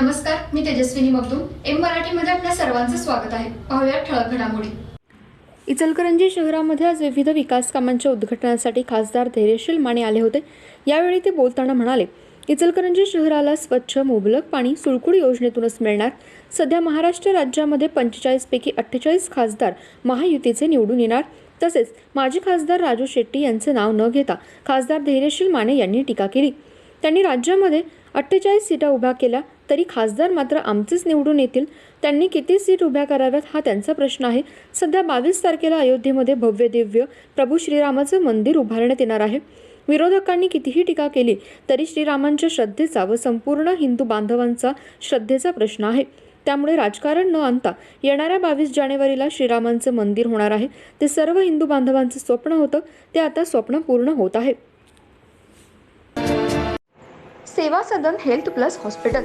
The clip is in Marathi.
नमस्कार मी तेजस्विनी मगदूम. एम मराठीमध्ये आपल्या सर्वांचं स्वागत आहे. पाहूया ठळक घडामोडी. इचलकरंजी शहरामध्ये आज विविध विकास कामांच्या उद्घाटनासाठी खासदार धैर्यशील माने आले होते. यावेळी ते बोलताना म्हणाले इचलकरंजी शहराला स्वच्छ मुबलक पाणी सुळकुड योजनेतूनच मिळणार. सध्या महाराष्ट्र राज्यामध्ये पंचेचाळीसपैकी अठ्ठेचाळीस खासदार महायुतीचे निवडून येणार. तसेच माजी खासदार राजू शेट्टी यांचे नाव न घेता खासदार धैर्यशील माने यांनी टीका केली. त्यांनी राज्यामध्ये अठ्ठेचाळीस सीटा उभ्या केल्या. तरी खासदार मात्र आमचेच निवडून येतील. त्यांनी किती सीट उभ्या कराव्यात हा त्यांचा प्रश्न आहे. सध्या बावीस तारखेला अयोध्येमध्ये भव्य दिव्य प्रभू श्रीरामाचं मंदिर उभारण्यात येणार आहे. विरोधकांनी कितीही टीका केली तरी श्रीरामांच्या श्रद्धेचा व संपूर्ण हिंदू बांधवांचा श्रद्धेचा प्रश्न आहे. त्यामुळे राजकारण न आणता येणाऱ्या बावीस जानेवारीला श्रीरामांचं मंदिर होणार आहे. ते सर्व हिंदू बांधवांचं स्वप्न होतं. ते आता स्वप्न पूर्ण होत आहे. Seva Sadan health plus hospital